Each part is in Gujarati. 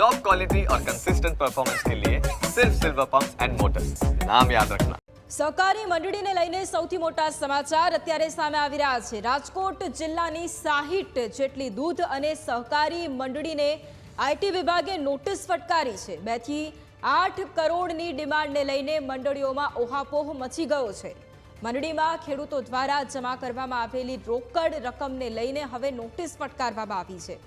टॉप क्वालिटी और कंसिस्टेंट परफॉर्मेंस के लिए सिर्फ सिल्वर पंप एंड मोटर्स नाम याद रखना સહકારી મંડળીને લઈને સૌથી મોટા સમાચાર અત્યારે સામે આવી રહ્યા છે રાજકોટ જિલ્લાની સાહીઠ જેટલી દૂધ અને સહકારી મંડળીને આઈટી વિભાગે નોટિસ ફટકારી છે બેથી આઠ કરોડની ડિમાન્ડને લઈને મંડળીઓમાં ઓહાપોહ મચી ગયો છે મંડળીમાં ખેડૂતો દ્વારા જમા કરવામાં આવેલી રોકડ રકમને લઈને હવે નોટિસ ફટકારવામાં આવી છે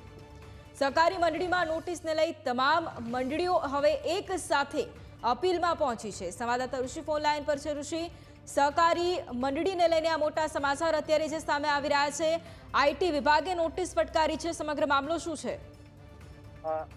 સહકારી મંડળીમાં નોટિસને લઈ તમામ મંડળીઓ હવે એક સાથે અપીલમાં પહોંચી છે. સંવાદદાતા ઋષિ ફોન પર છે. ઋષિ, સહકારી મંડળીને લઈને આ મોટા સમાચાર અત્યારે જે સામે આવી રહ્યા છે. આઈટી વિભાગે નોટિસ ફટકારી છે. સમગ્ર મામલો શું છે?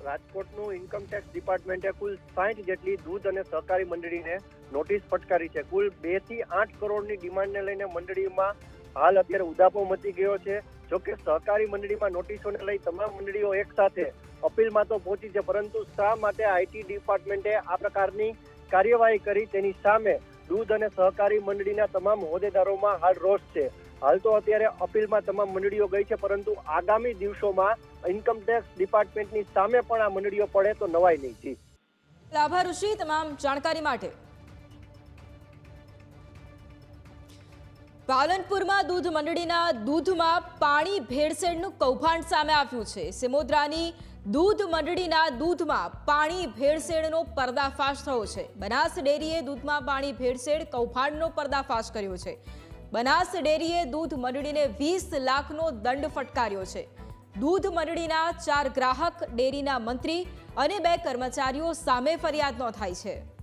રાજકોટનું ઇન્કમ ટેક્સ ડિપાર્ટમેન્ટે કુલ સાઠ જેટલી દૂધ અને સહકારી મંડળીને નોટિસ ફટકારી છે. કુલ બેથી આઠ કરોડની ડિમાન્ડને લઈને મંડળીમાં હાલ અત્યારે ઉદાપો મચી ગયો છે. જોકે સહકારી મંડળીમાં નોટિસોને લઈ તમામ મંડળીઓ એક સાથે અપીલમાં તો પહોંચી છે, પરંતુ શા માટે આઈટી ડિપાર્ટમેન્ટે આ પ્રકારની કાર્યવાહી કરી? તેની સામે દૂધ અને સહકારી મંડળીના તમામ હોદ્દેદારોમાં હાલ રોષ છે. હાલ તો અત્યારે અપીલમાં તમામ મંડળીઓ ગઈ છે, પરંતુ આગામી દિવસોમાં ઇન્કમટેક્સ ડિપાર્ટમેન્ટની સામે પણ આ મંડળીઓ પડે તો નવાઈ નહીં જી આભાર ઋષિ તમામ જાણકારી માટે પાલનપુરમાં દૂધ મંડળીના દૂધમાં પાણી ભેળસેળનું કૌભાંડ સામે આવ્યું છે. સિમોદ્રાની દૂધ મંડળીના દૂધમાં પાણી ભેળસેળનો પર્દાફાશ થયો છે. બનાસ ડેરીએ દૂધમાં પાણી ભેળસેળ કૌભાંડનો પર્દાફાશ કર્યો છે. બનાસ ડેરીએ દૂધ મંડળીને વીસ લાખનો દંડ ફટકાર્યો છે. દૂધ મંડળીના ચાર ગ્રાહક, ડેરીના મંત્રી અને બે કર્મચારીઓ સામે ફરિયાદ નોંધાઈ છે.